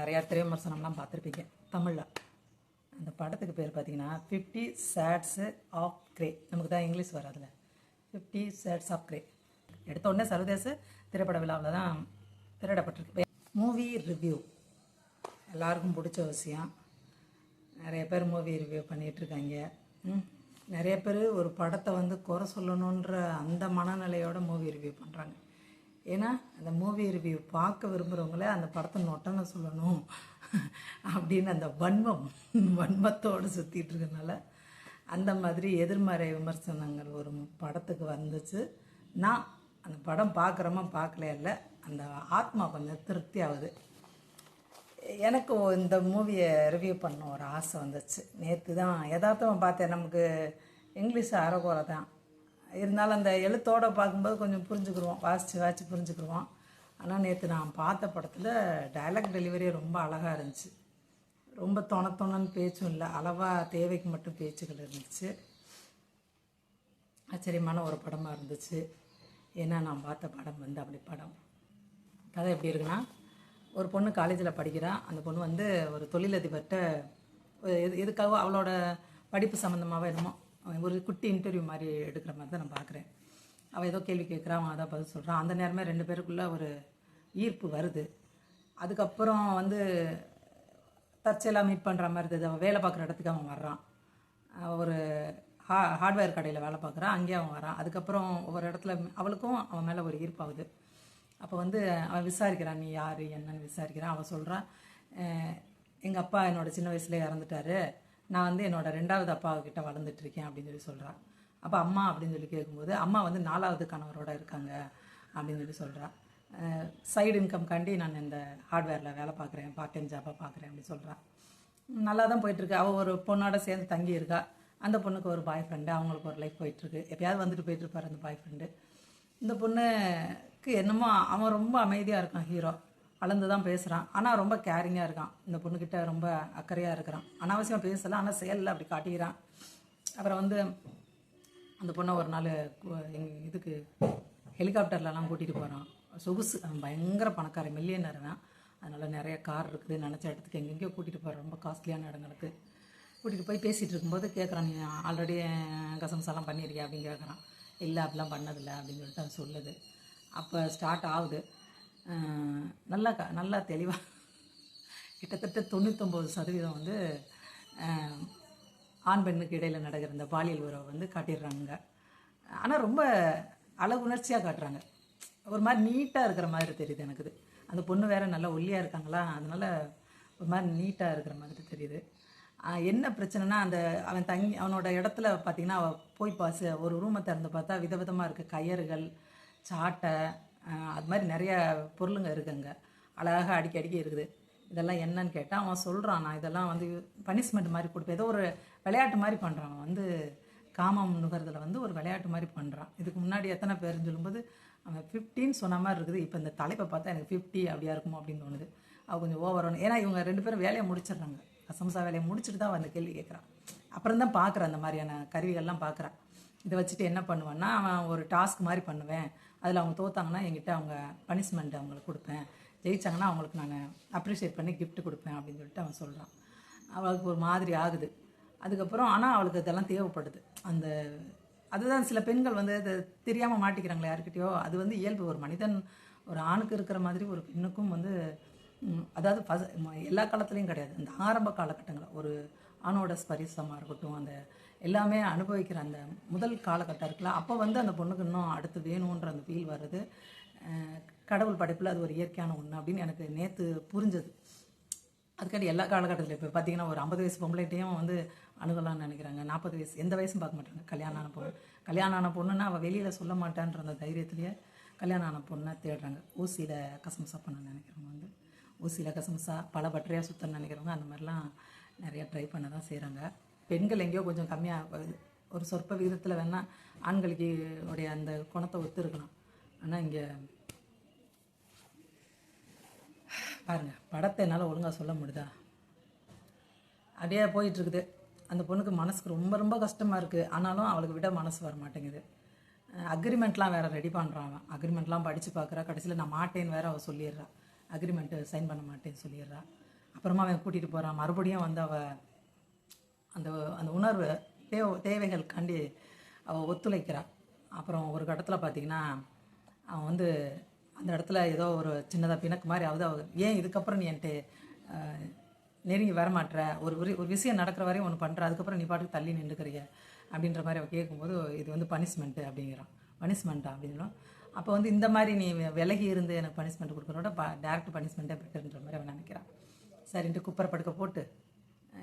நிறையா திரைவிமர்சனம்லாம் பார்த்துருப்பீங்க. தமிழில். அந்த படத்துக்கு பேர் பார்த்தீங்கன்னா ஃபிஃப்டி சேட்ஸு ஆஃப் கிரே நமக்கு தான் இங்கிலீஷ் வராதுல ஃபிஃப்டி சேட்ஸ் ஆஃப் கிரே எடுத்தோடனே சர்வதேச திரைப்பட விழாவில் தான் திரையிடப்பட்டிருக்கு. மூவி ரிவ்யூ எல்லாருக்கும் பிடிச்ச விஷயம். நிறைய பேர் மூவி ரிவ்யூ பண்ணிகிட்ருக்காங்க. நிறைய பேர் ஒரு படத்தை வந்து குறை சொல்லணுன்ற அந்த மனநிலையோட மூவி ரிவ்யூ பண்ணுறாங்க ஏன்னா அந்த மூவி ரிவ்யூ பார்க்க விரும்புகிறவங்களே அந்த படத்தை நொட்டனை சொல்லணும் அப்படின்னு அந்த வன்மம் வன்மத்தோடு சுற்றிட்டு இருக்கனால அந்த மாதிரி எதிர்மறை விமர்சனங்கள் ஒரு படத்துக்கு வந்துச்சு. நான் அந்த படம் பார்க்குறோமா பார்க்கல இல்லை அந்த ஆத்மா கொஞ்சம் திருப்தி ஆகுது. எனக்கு இந்த மூவியை ரிவ்யூ பண்ண ஒரு ஆசை வந்துச்சு. நேற்று தான் யதார்த்தமாக பார்த்தேன் நமக்கு இங்கிலீஷ் அறகுறை தான். இருந்தாலும் அந்த எழுத்தோடு பார்க்கும்போது கொஞ்சம் புரிஞ்சுக்கிடுவோம் வாசித்து வாசித்து புரிஞ்சுக்கிடுவோம் ஆனால் நேற்று நான் பார்த்த படத்தில் டைலாக் டெலிவரி ரொம்ப அழகாக இருந்துச்சு. ரொம்ப தொண தொணன்னு பேச்சும் இல்லை அளவாக தேவைக்கு மட்டும் பேச்சுகள் இருந்துச்சு. ஆச்சரியமான ஒரு படமாக இருந்துச்சு. ஏன்னா நான் பார்த்த படம் வந்து அப்படி படம். கதை எப்படி இருக்குன்னா ஒரு பொண்ணு காலேஜில் படிக்கிறா. அந்த பொண்ணு வந்து ஒரு தொழிலதிபர்கிட்ட இது இதுக்காக அவளோட படிப்பு சம்மந்தமாகவே என்னமோ ஒரு குட்டி இன்டர்வியூ மாதிரி எடுக்கிற மாதிரி தான் நான் பார்க்குறேன். அவள் ஏதோ கேள்வி கேட்குறா அவன் அதான் பதில் சொல்கிறான் அந்த நேரமே ரெண்டு பேருக்குள்ளே ஒரு ஈர்ப்பு வருது. அதுக்கப்புறம் வந்து தற்செயலாக மீட் பண்ணுற மாதிரி இருந்தது. அவன் வேலை பார்க்குற இடத்துக்கு அவன் வர்றான். ஒரு ஹா ஹார்ட்வேர் கடையில் வேலை பார்க்குறான். அங்கேயே அவன் வரான். அதுக்கப்புறம் ஒவ்வொரு இடத்துல அவளுக்கும் அவன் மேலே ஒரு ஈர்ப்பாகுது. அப்போ வந்து அவன் விசாரிக்கிறான் நீ யார்? என்னன்னு விசாரிக்கிறான். அவன் சொல்கிறான் எங்கள் அப்பா என்னோடய சின்ன வயசுலேயே இறந்துட்டாரு. நான் வந்து என்னோட ரெண்டாவது அப்பாவுக்கிட்ட வளர்ந்துட்டுருக்கேன் வளர்ந்துட்டு இருக்கேன் அப்படின்னு சொல்லி சொல்கிறான் அப்போ அம்மா அப்படின்னு சொல்லி கேட்கும்போது அம்மா வந்து நாலாவது கணவரோட இருக்காங்க அப்படின்னு சொல்லி சொல்கிறான் சைடு இன்கம் காண்டி நான் இந்த ஹார்ட்வேரில் வேலை பார்க்குறேன் பார்ட் டைம் ஜாபாக பார்க்குறேன் அப்படின்னு சொல்கிறான் நல்லா தான் போயிட்டுருக்கு. அவள் ஒரு பொண்ணோட சேர்ந்து தங்கி இருக்கா அந்த பொண்ணுக்கு ஒரு பாய் ஃப்ரெண்டு அவங்களுக்கு ஒரு லைஃப் போயிட்டுருக்கு. எப்பயாவது வந்துட்டு போயிட்டுருப்பார் அந்த பாய் ஃப்ரெண்டு இந்த பொண்ணுக்கு என்னமோ அவன் ரொம்ப அமைதியாக இருக்கான் ஹீரோ அளந்து தான் பேசுகிறான் ஆனால் ரொம்ப கேரிங்காக இருக்கான். இந்த பொண்ணுக்கிட்ட ரொம்ப அக்கறையாக இருக்கிறான். அனாவசியமாக பேசலை ஆனால் செயலில் அப்படி காட்டிக்கிறான். அப்புறம் வந்து அந்த பொண்ணை ஒரு நாள் எங்கள் இதுக்கு ஹெலிகாப்டர்லலாம் கூட்டிகிட்டு போகிறான் சொகுசு பயங்கர பணக்காரன் மில்லியனர் தான். அதனால் நிறைய கார் இருக்குது. நினச்ச இடத்துக்கு எங்கெங்கேயோ கூட்டிகிட்டு போகிறான் ரொம்ப காஸ்ட்லியான இடங்களுக்கு. கூட்டிகிட்டு போய் பேசிகிட்டு இருக்கும்போது கேட்குறான் நீ ஆல்ரெடி கசம்சாலாம் பண்ணியிருக்கியா அப்படின்னு கேட்குறான் இல்லை அப்படிலாம் பண்ணதில்லை அப்படின்னு சொல்லிட்டு அது சொல்லுது. அப்போ ஸ்டார்ட் ஆகுது. நல்லா க நல்லா தெளிவாக கிட்டத்தட்ட தொண்ணூத்தொம்பது சதவீதம் வந்து ஆண் பெண்ணுக்கு இடையில் நடக்கிற இந்த பாலியல் உறவை வந்து காட்டிடுறாங்க. ஆனால் ரொம்ப அழகுணர்ச்சியாக காட்டுறாங்க. ஒரு மாதிரி நீட்டாக இருக்கிற மாதிரி தெரியுது எனக்கு இது. அந்த பொண்ணு வேற நல்லா ஒல்லியாக இருக்காங்களா? அதனால் ஒரு மாதிரி நீட்டாக இருக்கிற மாதிரி தெரியுது. என்ன பிரச்சனைனா அந்த அவன் தங்கி அவனோட இடத்துல பார்த்தீங்கன்னா அவள் போய் பாசு ஒரு ரூமை திறந்து பார்த்தா விதவிதமாக இருக்க. கயறுகள் சாட்டை அது மாதிரி நிறைய பொருளுங்க இருக்குங்க. அழகாக அடிக்க அடிக்க இருக்குது. இதெல்லாம் என்னன்னு கேட்டால் அவன் சொல்கிறான் நான் இதெல்லாம் வந்து பனிஷ்மெண்ட் மாதிரி கொடுப்பேன். ஏதோ ஒரு விளையாட்டு மாதிரி பண்ணுறான் அவன் வந்து காமம் நுகர்தல வந்து ஒரு விளையாட்டு மாதிரி பண்ணுறான் இதுக்கு முன்னாடி எத்தனை பேருன்னு சொல்லும்போது அவன் ஃபிஃப்டின்னு சொன்ன மாதிரி இருக்குது. இப்போ இந்த தலைப்பை பார்த்தா எனக்கு ஃபிஃப்டி அப்படியா இருக்குமோ அப்படின்னு தோணுது. அவள் கொஞ்சம் ஓவர் ஏன்னா இவங்க ரெண்டு பேரும் வேலையை முடிச்சிடுறாங்க. சம்சா வேலையை முடிச்சுட்டு தான் வந்து கேள்வி கேட்குறான் அப்புறம் தான் பார்க்குறேன் அந்த மாதிரியான கருவிகள்லாம் பார்க்குறான் இதை வச்சுட்டு என்ன பண்ணுவேன்னா அவன் ஒரு டாஸ்க் மாதிரி பண்ணுவேன். அதில் அவங்க தோத்தாங்கன்னா என்கிட்ட அவங்க பனிஷ்மெண்ட் அவங்களுக்கு கொடுப்பேன். ஜெயிச்சாங்கன்னா அவங்களுக்கு நான் அப்ரிஷியேட் பண்ணி கிஃப்ட் கொடுப்பேன் அப்படின்னு சொல்லிட்டு அவன் சொல்கிறான் அவளுக்கு ஒரு மாதிரி ஆகுது. அதுக்கப்புறம் ஆனால் அவளுக்கு இதெல்லாம் தேவைப்படுது. அந்த அதுதான் சில பெண்கள் வந்து அது தெரியாமல் மாட்டிக்கிறாங்களே யாருக்கிட்டேயோ. அது வந்து இயல்பு. ஒரு மனிதன் ஒரு ஆணுக்கு இருக்கிற மாதிரி ஒரு பெண்ணுக்கும் வந்து அதாவது ம- எல்லா காலத்துலேயும் கிடையாது. இந்த ஆரம்ப காலகட்டங்களில் ஒரு ஆணோட ஸ்பரிசமாக இருக்கட்டும் அந்த எல்லாமே அனுபவிக்கிற அந்த முதல் காலகட்டம் இருக்குல்ல அப்போ வந்து அந்த பொண்ணுக்கு இன்னும் அடுத்து வேணுன்ற அந்த ஃபீல் வர்றது. கடவுள் படைப்பில் அது ஒரு இயற்கையான ஒன்று அப்படின்னு எனக்கு நேற்று புரிஞ்சது. அதுக்காண்டி எல்லா காலகட்டத்தில் இப்போ பார்த்தீங்கன்னா ஒரு ஐம்பது வயசு பொம்பளைட்டையும் வந்து அணுகலாம்னு நினைக்கிறாங்க. நாற்பது வயசு எந்த வயசும் பார்க்க மாட்டாங்க. கல்யாணம் ஆன பொண்ணு கல்யாணம் ஆன பொண்ணுன்னா அவள் வெளியில் சொல்ல மாட்டான்ற அந்த தைரியத்திலேயே கல்யாணம் ஆன பொண்ணை தேடுறாங்க. ஊசியில் கசமுசா பண்ண நினைக்கிறவங்க வந்து ஊசியில் கசமுசா பல பட்டறையாக சுத்தன்னு நினைக்கிறவங்க அந்த மாதிரிலாம் நிறையா ட்ரை பண்ண தான் செய்கிறாங்க பெண்கள் எங்கேயோ கொஞ்சம் கம்மியாக ஒரு சொற்ப விகிதத்தில் வேணால் ஆண்களுக்கு உடைய அந்த குணத்தை ஒத்து இருக்கலாம் ஆனால் இங்கே பாருங்கள் படத்தை என்னால் ஒழுங்காக சொல்ல முடியுதா? அப்படியே போயிட்டுருக்குது. அந்த பொண்ணுக்கு மனசுக்கு ரொம்ப ரொம்ப கஷ்டமாக இருக்குது ஆனாலும் அவளுக்கு விட மனசு வர மாட்டேங்குது. அக்ரிமெண்ட்லாம் வேறு ரெடி பண்ணுறான் அவன். அக்ரிமெண்ட்லாம் படித்து பார்க்குறா கடைசியில் நான் மாட்டேன்னு வேற அவள் சொல்லிடுறா. அக்ரிமெண்ட்டு சைன் பண்ண மாட்டேன்னு சொல்லிடுறா. அப்புறமா அவன் கூட்டிகிட்டு போகிறான் மறுபடியும் வந்து அவள் அந்த அந்த உணர்வு தேவ தேவைகளுக்காண்டி அவள் ஒத்துழைக்கிறாள் அப்புறம் ஒரு கட்டத்தில் பார்த்தீங்கன்னா அவன் வந்து அந்த இடத்துல ஏதோ ஒரு சின்னதாக பிணக்கு மாதிரி ஆகுது. அவ ஏன் இதுக்கப்புறம் நீ என்கிட்ட நெருங்கி வரமாட்ற? ஒரு ஒரு ஒரு விஷயம் நடக்கிற வரையும் ஒன்று பண்ணுற அதுக்கப்புறம் நீ பாட்டுக்கு தள்ளி நின்றுக்கிறிய அப்படின்ற மாதிரி அவள் கேட்கும்போது இது வந்து பனிஷ்மெண்ட்டு அப்படிங்கிறான். பனிஷ்மெண்ட்டா அப்படிங்கிறோம் அப்போ வந்து இந்த மாதிரி நீ விலகி இருந்து எனக்கு பனிஷ்மெண்ட் கொடுக்குறோட ப டேரக்ட் பனிஷ்மெண்ட்டே பெட்டர்ன்ற மாதிரி அவன் நினைக்கிறான். சரின்ட்டு குப்பரை படுக்க போட்டு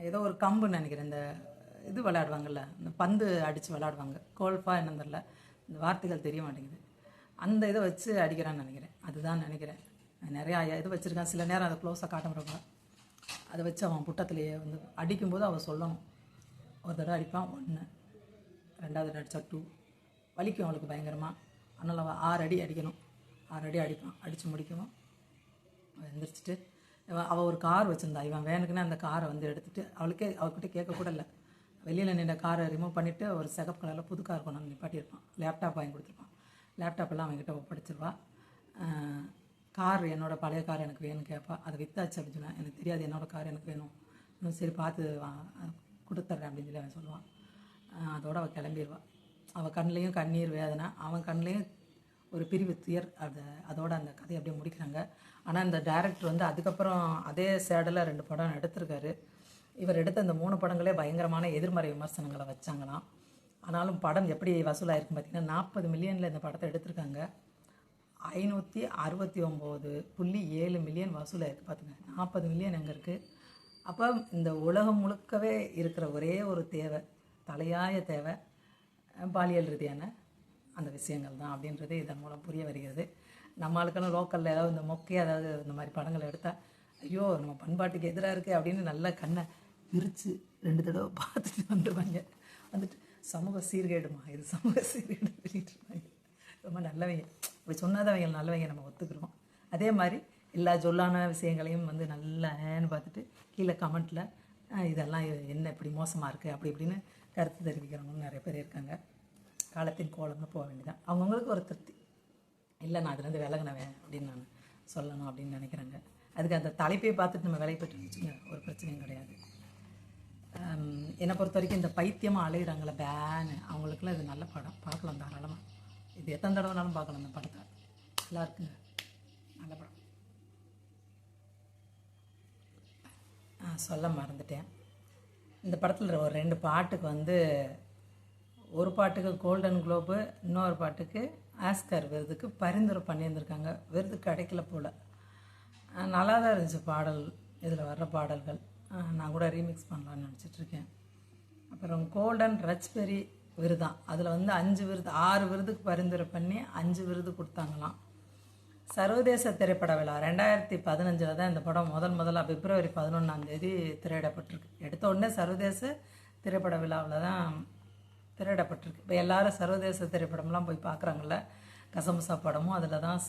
ஏதோ ஒரு கம்புன்னு நினைக்கிறேன் இந்த இது விளையாடுவாங்கல்ல இந்த பந்து அடித்து விளையாடுவாங்க. கோல்ஃபா என்னன்னு தெரில இந்த வார்த்தைகள் தெரிய மாட்டேங்குது. அந்த இதை வச்சு அடிக்கிறான்னு நினைக்கிறேன். அதுதான் நினைக்கிறேன். நிறையா இது வச்சுருக்கான். சில நேரம் அதை க்ளோஸாக காட்ட முடியும் அதை வச்சு அவன் புட்டத்துலேயே வந்து அடிக்கும்போது அவன் சொல்லணும். ஒரு தடவை அடிப்பான் ஒன்று ரெண்டாவது தடவை அடித்தா டூ வலிக்கும் அவளுக்கு பயங்கரமாக அதனால் அவள் ஆறு அடி அடிக்கணும். ஆறு அடி அடிப்பான். அடித்து முடிக்கணும். அவள் எந்திரிச்சிட்டு அவள் ஒரு கார் வச்சுருந்தா. இவன் வேனுக்குன்னு அந்த காரை வந்து எடுத்துகிட்டு அவளுக்கே அவர்கிட்ட கேட்கக்கூட இல்லை. வெளியில் நின்ற காரை ரிமூவ் பண்ணிவிட்டு ஒரு சிகப்பு கலரில் புது கார் கொண்டாந்து நிப்பாட்டியிருப்பான். லேப்டாப் வாங்கி கொடுத்துருப்பான். லேப்டாப்பெல்லாம் அவங்ககிட்ட அவன்கிட்ட ஒப்படைச்சிருவா. கார் என்னோடய பழைய கார் எனக்கு வேணும்னு கேட்பா அதை வித்தாச்சு அப்படின்னு சொன்னேன் எனக்கு தெரியாது என்னோடய கார் எனக்கு வேணும். இன்னும் சரி பார்த்து வா கொடுத்துட்றேன் அப்படின்னு சொல்லி அவன் சொல்லுவான். அதோடு அவள் கிளம்பிடுவாள் அவள் கண்ணிலையும் கண்ணீர் வேதனை. அவன் கண்ணிலையும் ஒரு பிரிவு துயர். அதை அதோட அந்த கதையை அப்படியே முடிக்கிறாங்க. ஆனால் இந்த டேரக்டர் வந்து அதுக்கப்புறம் அதே சேடில் ரெண்டு படம் எடுத்திருக்காரு. இவர் எடுத்த அந்த மூணு படங்களே பயங்கரமான எதிர்மறை விமர்சனங்களை வச்சாங்களாம். ஆனாலும் படம் எப்படி வசூலாகிருக்குன்னு பார்த்தீங்கன்னா நாற்பது மில்லியனில் இந்த படத்தை எடுத்திருக்காங்க. ஐநூற்றி அறுபத்தி ஒம்பது புள்ளி ஏழு மில்லியன் வசூலாகிருக்கு பார்த்துங்க நாற்பது மில்லியன் எங்கே இருக்குது அப்போ இந்த உலகம் முழுக்கவே இருக்கிற ஒரே ஒரு தேவை தலையாய தேவை பாலியல் ரீதியான அந்த விஷயங்கள் தான் அப்படின்றது இதன் மூலம் புரிய வருகிறது. நம்ம லோக்கலில் ஏதாவது இந்த மொக்கை ஏதாவது இந்த மாதிரி படங்கள் எடுத்தால் ஐயோ நம்ம பண்பாட்டுக்கு எதிராக இருக்குது அப்படின்னு நல்லா கண்ணை விரித்து ரெண்டு தடவை பார்த்துட்டு வந்துடுவாங்க வந்துட்டு சமூக சீர்கேடுமா? இது சமூக சீர்கேடு சொல்லிட்டு இருப்பாங்க ரொம்ப நல்லவங்க. இப்படி சொன்னாதவங்க அவங்க நல்லவங்க நம்ம ஒத்துக்கிறோம். அதே மாதிரி எல்லா சொல்லான விஷயங்களையும் வந்து நல்லான்னு பார்த்துட்டு கீழே கமெண்ட்டில் இதெல்லாம் என்ன இப்படி மோசமாக இருக்குது அப்படி இப்படின்னு கருத்து தெரிவிக்கிறவங்க நிறைய பேர் இருக்காங்க. காலத்தின் கோலம்னு போக வேண்டியதான் அவங்கவுங்களுக்கு ஒரு திருப்தி. இல்லை நான் அதுலேருந்து விலகினவேன் அப்படின்னு நான் சொல்லணும் அப்படின்னு நினைக்கிறாங்க. அதுக்கு அந்த தலைப்பை பார்த்துட்டு நம்ம விலை பெற்று வச்சுங்க ஒரு பிரச்சனையும் கிடையாது. என்னை பொறுத்த வரைக்கும் இந்த பைத்தியமாக அலைகிறாங்களே பேனு. அவங்களுக்குலாம் இது நல்ல படம். பார்க்கலாம் தாராளமாக இது எத்தனை தடவைனாலும் பார்க்கலாம் இந்த படத்தை. நல்லா இருக்குங்க. நல்ல படம். சொல்ல மறந்துட்டேன். இந்த படத்தில் ஒரு ரெண்டு பாட்டுக்கு வந்து ஒரு பாட்டுக்கு கோல்டன் குளோபு இன்னொரு பாட்டுக்கு ஆஸ்கர் விருதுக்கு பரிந்துரை பண்ணியிருந்திருக்காங்க. விருது கிடைக்கல போல். நல்லா தான் இருந்துச்சு பாடல் இதில் வர்ற பாடல்கள். நான் கூட ரீமிக்ஸ் பண்ணலான்னு நினச்சிட்ருக்கேன் அப்புறம் கோல்டன் ரச்பெரி விருதான் அதில் வந்து அஞ்சு விருது ஆறு விருதுக்கு பரிந்துரை பண்ணி அஞ்சு விருது கொடுத்தாங்களாம். சர்வதேச திரைப்பட விழா ரெண்டாயிரத்தி பதினஞ்சில் தான் இந்த படம் முதல் முதலாக பிப்ரவரி பதினொன்றாம் தேதி திரையிடப்பட்டிருக்கு. எடுத்த உடனே சர்வதேச திரைப்பட விழாவில் தான் திரையிடப்பட்டிருக்கு இப்போ எல்லாரும் சர்வதேச திரைப்படம்லாம் போய் பார்க்குறாங்கல்ல கசமுசா படமும் அதில் தான்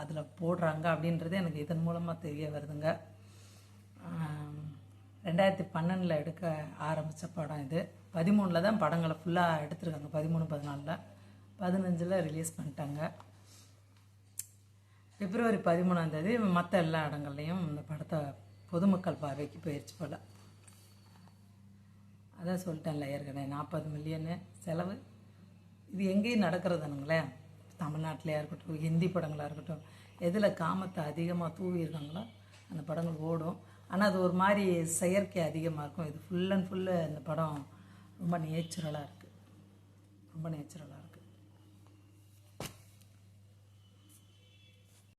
அதில் போடுறாங்க அப்படின்றது எனக்கு இதன் மூலமாக தெரிய வருதுங்க. ரெண்டாயிரத்தி பன்னெண்டில் எடுக்க ஆரம்பித்த படம் இது. பதிமூணில் தான் படங்களை ஃபுல்லாக எடுத்திருக்காங்க. பதிமூணு பதினாலில். பதினஞ்சில் ரிலீஸ் பண்ணிட்டாங்க. பிப்ரவரி பதிமூணாந்தேதி மற்ற எல்லா இடங்கள்லையும் இந்த படத்தை பொதுமக்கள் பார்வைக்கு போயிடுச்சு போல். அதான் சொல்லிட்டேன்ல ஏற்கனவே நாற்பது மில்லியனு செலவு. இது எங்கேயும் நடக்கிறதுனுங்களே. தமிழ்நாட்டிலையாக இருக்கட்டும் ஹிந்தி படங்களாக இருக்கட்டும் எதில் காமத்தை அதிகமாக தூவியிருக்காங்களோ அந்த படங்கள் ஓடும். ஆனால் அது ஒரு மாதிரி செயற்கை அதிகமாக இருக்கும். இது ஃபுல் அண்ட் ஃபுல்லு இந்த படம் ரொம்ப நேச்சுரலாக இருக்குது ரொம்ப நேச்சுரலாக